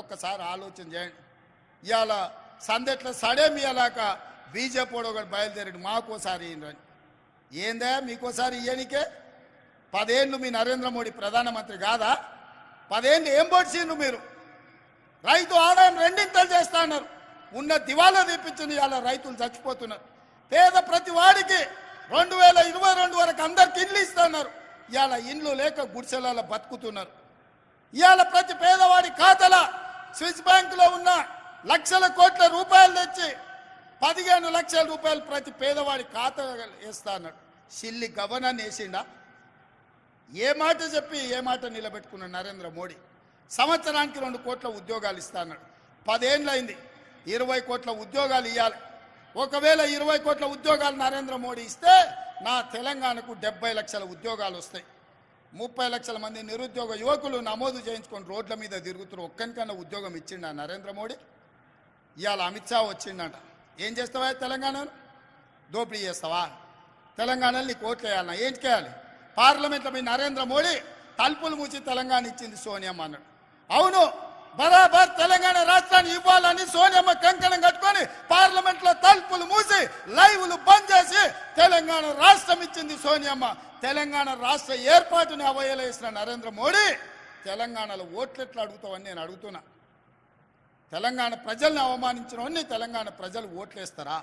ఒక్కసారి ఆలోచన చేయండి. ఇవాళ సందెట్ల సడేమి ఇలాక బీజేపీ ఒకటి బయలుదేరాడు మాకోసారి ఈయనని ఏందా? మీకోసారి ఇయ్యనికే పదేళ్ళు మీ నరేంద్ర మోడీ ప్రధానమంత్రి కాదా? పదేళ్ళు ఏం పొడిచిండ్రు మీరు? రైతు ఆదాయం రెండింతలు చేస్తా అన్నారు. ఉన్న దివాలా తీపించింది ఇవాళ రైతులు చచ్చిపోతున్నారు. పేద ప్రతి వాడికి రెండు వేల ఇరవై రెండు వరకు అందరికి ఇండ్లు ఇస్తున్నారు ఇవాళ ఇండ్లు లేక గుడిసెలలో బతుకుతున్నారు. ఇవాళ ప్రతి పేదవాడి ఖాతాల స్విస్ బ్యాంకులో ఉన్న లక్షల కోట్ల రూపాయలు తెచ్చి పదిహేను లక్షల రూపాయలు ప్రతి పేదవాడి ఖాతా వేస్తా అన్నాడు. Silly governor వేసిండా? ఏ మాట చెప్పి ఏ మాట నిలబెట్టుకున్న నరేంద్ర మోడీ? సంవత్సరానికి రెండు కోట్ల ఉద్యోగాలు ఇస్తా అన్నాడు. ఇరవై కోట్ల ఉద్యోగాలు ఇవ్వాలి ఒకవేళ ఇరవై కోట్ల ఉద్యోగాలు నరేంద్ర మోడీ ఇస్తే నా తెలంగాణకు డెబ్బై లక్షల ఉద్యోగాలు వస్తాయి. ముప్పై లక్షల మంది నిరుద్యోగ యువకులు నమోదు చేయించుకొని రోడ్ల మీద తిరుగుతున్నారు ఒక్కనికన్నా ఉద్యోగం ఇచ్చిండ నరేంద్ర మోడీ? ఇవాళ అమిత్ షా వచ్చిండట. ఏం చేస్తావా తెలంగాణను దోపిడీ చేస్తావా? తెలంగాణలో నీకు ఓట్లు వేయాలన్నా ఏం చేయాలి పార్లమెంట్లో మీ నరేంద్ర మోడీ తలుపులు మూసి తెలంగాణ ఇచ్చింది సోనియా అన్నాడు. అవును బరాబర్ తెలంగాణ రాష్ట్రాన్ని ఇవ్వాలని సోనియమ్మ కంకణం కట్టుకొని పార్లమెంట్లో తలుపులు మూసి లైవ్లు బంద్ చేసి తెలంగాణ వచ్చింది సోనియమ్మ. తెలంగాణ రాష్ట్ర ఏర్పాటుని అవయలేసిన నరేంద్ర మోడీ తెలంగాణలో ఓట్లు ఎట్లా అడుగుతావని నేను అడుగుతున్నా. తెలంగాణ ప్రజల్ని అవమానించినవన్నీ తెలంగాణ ప్రజలు ఓట్లేస్తారా?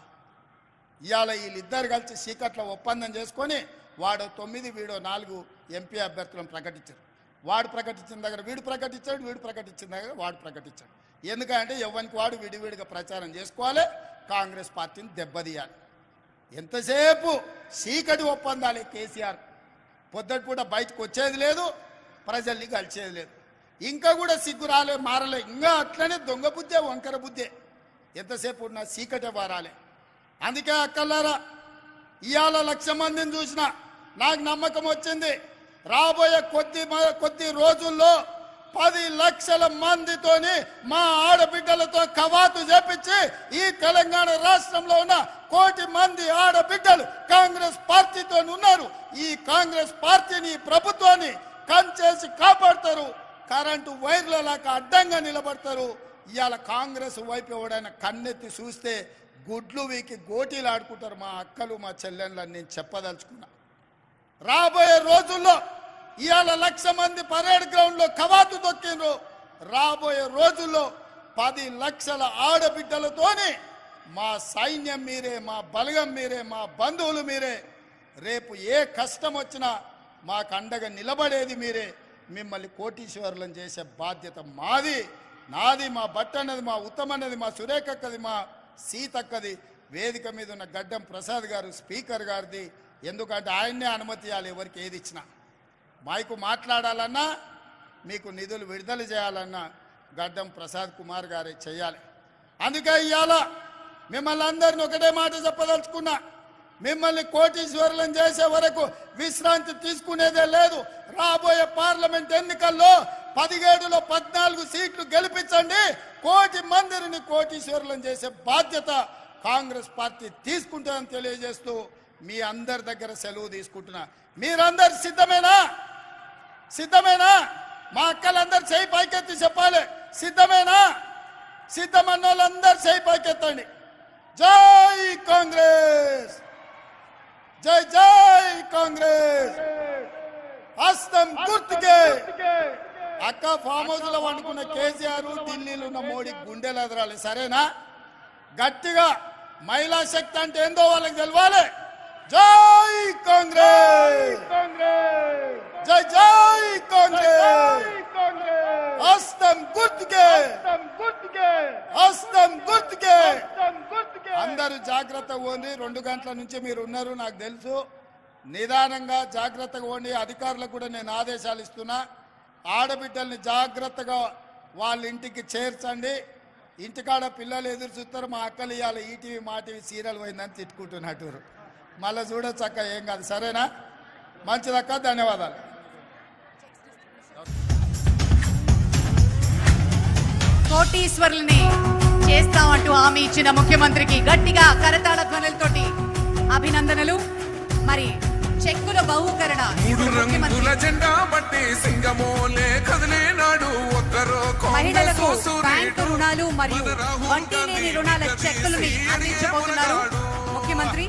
ఇవాళ వీళ్ళిద్దరు కలిసి సీకట్ల ఒప్పందం చేసుకొని వాడు తొమ్మిది వీడు నాలుగు ఎంపీ అభ్యర్థులను ప్రకటించారు. వాడు ప్రకటించిన దగ్గర వీడు ప్రకటించాడు వీడు ప్రకటించిన దగ్గర వాడు ప్రకటించాడు. ఎందుకంటే ఎవరికి వాడు విడివిడిగా ప్రచారం చేసుకోవాలి కాంగ్రెస్ పార్టీని దెబ్బతీయాలి. ఎంతసేపు చీకటి ఒప్పందాలే కేసీఆర్. పొద్దుటిపూట బయటకు వచ్చేది లేదు ప్రజల్ని కలిసేది లేదు. ఇంకా కూడా సిగ్గు రాలే మారలే ఇంకా అట్లనే దొంగ బుద్ధే వంకర బుద్ధే. ఎంతసేపు ఉన్నా చీకటే వారాలే. అందుకే అక్కలారా ఇవాళ లక్ష మందిని చూసిన నాకు నమ్మకం వచ్చింది. రాబోయే కొద్ది మ- కొద్ది రోజుల్లో పది లక్షల మందితోని మా ఆడబిడ్డలతో కవాతు చేపించి ఈ తెలంగాణ రాష్ట్రంలో ఉన్న కోటి మంది ఆడబిడ్డలు కాంగ్రెస్ పార్టీతో ఉన్నారు. ఈ కాంగ్రెస్ పార్టీని ప్రభుత్వాన్ని కంచేసి కాపాడతారు. కరెంటు వైర్ల లాగా అడ్డంగా నిలబడతారు. ఇవాళ కాంగ్రెస్ వైపు ఎవడైనా కన్నెత్తి చూస్తే గుడ్లు వీకి గోటీలు ఆడుకుంటారు మా అక్కలు మా చెల్లెళ్ళని నేను చెప్పదలుచుకున్నా. రాబోయే రోజుల్లో ఇవాళ లక్ష మంది పరేడ్ గ్రౌండ్లో కవాతు తొక్కిండ్రు. రాబోయే రోజుల్లో పది లక్షల ఆడబిడ్డలతోనే మా సైన్యం మీరే మా బలగం మీరే మా బంధువులు మీరే. రేపు ఏ కష్టం వచ్చినా మాకు అండగా నిలబడేది మీరే. మిమ్మల్ని కోటీశ్వరులను చేసే బాధ్యత మాది. నాది మా బట్ట అన్నది మా ఉత్తమన్నది మా సురేఖక్కది మా సీతక్కది. వేదిక మీద ఉన్న గడ్డం ప్రసాద్ గారు స్పీకర్ గారిది. ఎందుకంటే ఆయన్నే అనుమతి ఇవ్వాలి ఎవరికి ఏది ఇచ్చినా. మైకు మాట్లాడాలన్నా మీకు నిధులు విడుదల చేయాలన్నా గడ్డం ప్రసాద్ కుమార్ గారే చేయాలి. అందుకే ఇవాళ మిమ్మల్ని అందరిని ఒకటే మాట చెప్పదలుచుకున్నా మిమ్మల్ని కోటీశ్వరులను చేసే వరకు విశ్రాంతి తీసుకునేదే లేదు. రాబోయే పార్లమెంట్ ఎన్నికల్లో పదిహేడులో పద్నాలుగు సీట్లు గెలిపించండి. కోటి మందిని కోటీశ్వరులను చేసే బాధ్యత కాంగ్రెస్ పార్టీ తీసుకుంటుందని తెలియజేస్తూ మీ అందరి దగ్గర సెలవు తీసుకుంటున్నా. మీరందరు సిద్ధమేనా? సిద్ధమేనా? మా అక్కలందరు చేయి పైకెత్తి చెప్పాలి. సిద్ధమేనా? సిద్ధమన్న వాళ్ళందరూ చేయి పైకెత్తండి. జై కాంగ్రెస్! జై జై కాంగ్రెస్! హస్తం గుర్తుకే! అక్క ఫామ్ హౌస్లో వండుకున్న కేసీఆర్ ఢిల్లీలో ఉన్న మోడీ గుండెలు ఎదరాలి సరేనా? గట్టిగా మహిళా శక్తి అంటే ఏందో వాళ్ళకి తెలవాలి. జై కాంగ్రెస్! జై జై కాంగ్రెస్! హస్తం గుర్తుకే! హస్తం గుర్తుకే! అందరూ జాగ్రత్తగా పోండి రెండు గంటల నుంచి మీరు ఉన్నారు నాకు తెలుసు. నిదానంగా జాగ్రత్తగా పోండి అధికారులకు కూడా నేను ఆదేశాలు ఇస్తున్నా. ఆడబిడ్డల్ని జాగ్రత్తగా వాళ్ళ ఇంటికి చేర్చండి. ఇంటికాడ పిల్లలు ఎదురు చూస్తారు. మా అక్కలు ఇవాళ ఈటీవీ మా టీవీ సీరియల్ పోయిందని తిట్టుకుంటున్నట్టు. మళ్ళీ చూడొచ్చు అక్క ఏం కాదు. సరేనా? మంచిదక్క ధన్యవాదాలు. కోటీశ్వరుల్ని చేస్తామంటూ హామీ ఇచ్చిన ముఖ్యమంత్రికి గట్టిగా కరతాళ ధ్వనులతోటి అభినందనలు. మరి చెక్కుల బహుకరణ మూడు ఇప్పుడు రంగుల ముఖ్యమంత్రి జెండా బట్టి సింగమోలే కదిలేనాడు ఒక్కరో మహిళలకు. బ్యాంకు రుణాలు మరియు వడ్డీ లేని రుణాల చెక్కులని అందించబోతున్నారు ముఖ్యమంత్రి.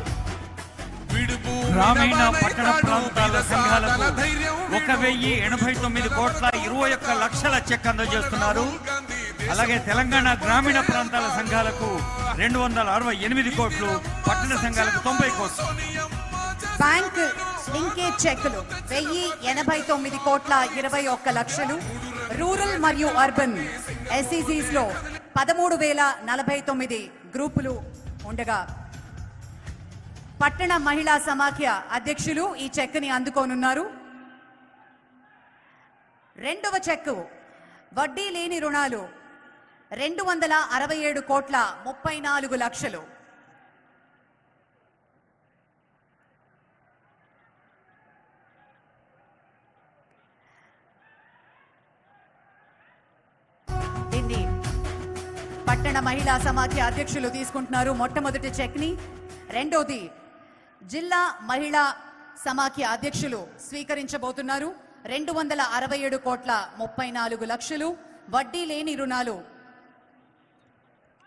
గ్రామీణ పట్టణ ప్రాంతాల సంఘాలకు ఒక. వెయ్యి ఎనభై తొమ్మిది కోట్ల ఇరవై ఒక్క లక్షల చెక్ అందజేస్తున్నారు. అలాగే తెలంగాణ గ్రామీణ ప్రాంతాల సంఘాలకు రెండు వందల అరవై ఎనిమిది కోట్లు పట్టణ సంఘాలకు తొంభై కోట్లు. బ్యాంక్ లింకేజ్ చెక్కులు వెయ్యి ఎనభై తొమ్మిది కోట్ల ఇరవై ఒక్క లక్షలు. రూరల్ మరియు అర్బన్ ఎస్ఈసీస్లో పదమూడు వేల నలభై తొమ్మిది గ్రూపులు ఉండగా పట్టణ మహిళా సమాఖ్య అధ్యక్షులు ఈ చెక్కుని అందుకోనున్నారు. రెండవ చెక్కు వడ్డీ లేని రుణాలు రెండు వందల అరవై ఏడు కోట్ల ముప్పై నాలుగు లక్షలు. దీన్ని పట్టణ మహిళా సమాఖ్య అధ్యక్షులు తీసుకుంటున్నారు మొట్టమొదటి చెక్ని రెండోది జిల్లా మహిళా సమాఖ్య అధ్యక్షులు స్వీకరించబోతున్నారు. రెండు వందల అరవై ఏడు కోట్ల ముప్పై నాలుగు లక్షలు. వడ్డీ లేని రుణాలు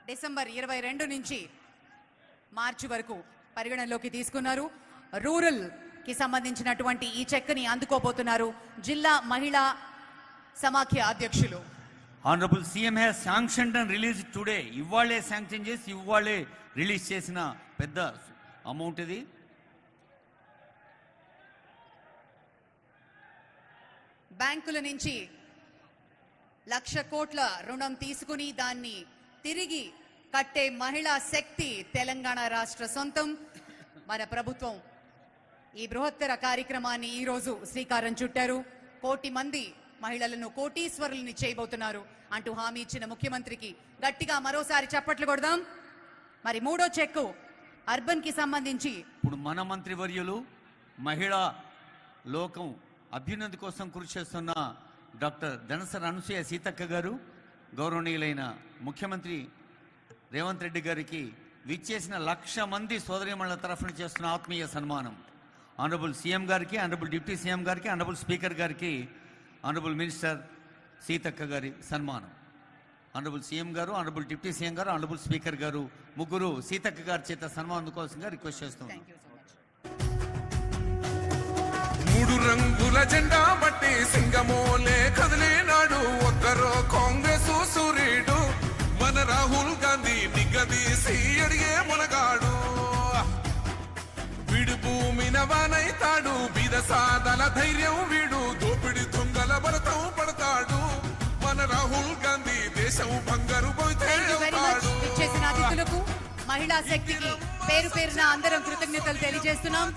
డిసెంబర్ ఇరవై రెండు నుంచి మార్చి వరకు పరిగణనలోకి తీసుకున్నారు. రూరల్కి సంబంధించినటువంటి ఈ చెక్ని అందుకోబోతున్నారు జిల్లా మహిళా సమాఖ్య అధ్యక్షులు. Honourable CM has sanction and release today ఇవాళే శాంక్షన్ చేసి ఇవాళే రిలీజ్ చేసిన పెద్ద అమౌంట్ ఇది. బ్యాంకుల నుంచి లక్ష కోట్ల రుణం తీసుకుని దాన్ని తిరిగి కట్టే మహిళా శక్తి తెలంగాణ రాష్ట్ర సొంతం. మన ప్రభుత్వం ఈ బృహత్తర కార్యక్రమాన్ని ఈరోజు శ్రీకారం చుట్టారు. కోటి మంది మహిళలను కోటీశ్వరుల్ని చేయబోతున్నారు. అంటూ హామీ ఇచ్చిన ముఖ్యమంత్రికి గట్టిగా మరోసారి చప్పట్లు కొడదాం. మరి మూడో చెక్కు అర్బన్కి సంబంధించి ఇప్పుడు మన మంత్రివర్యులు మహిళా లోకం అభ్యున్నతి కోసం కృషి చేస్తున్న డాక్టర్ ధనసర అనసూయ సీతక్క గారు గౌరవనీయులైన ముఖ్యమంత్రి రేవంత్ రెడ్డి గారికి విచ్చేసిన లక్ష మంది సోదరిమణుల తరఫున చేస్తున్న ఆత్మీయ సన్మానం. ఆనరబుల్ సీఎం గారికి ఆనరబుల్ డిప్యూటీ సీఎం గారికి ఆనరబుల్ స్పీకర్ గారికి ఆనరబుల్ మినిస్టర్ సీతక్క గారి సన్మానం. ఆనరబుల్ సీఎం గారు ఆనరబుల్ డిప్యూటీ సీఎం గారు ఆనరబుల్ స్పీకర్ గారు ముగ్గురు సీతక్క గారి చేత సన్మానం కోసంగా రిక్వెస్ట్ చేస్తున్నాం జెండా బట్టి సింగమోలే కదిలేనాడు. ఒక్కరో కాంగ్రెసు సూర్యుడు మన రాహుల్ గాంధీ నిగదీసి అడిగే మునగాడు. వీడు భూమి నవానైతాడు. బీద సాదల ధైర్యం వీడు. దోపిడి దొంగల భరతం పడతాడు. మన రాహుల్ గాంధీ దేశం బంగారు పోతే మహిళా శక్తికి పేరు పేరున అందరం కృతజ్ఞతలు తెలియజేస్తున్నాం.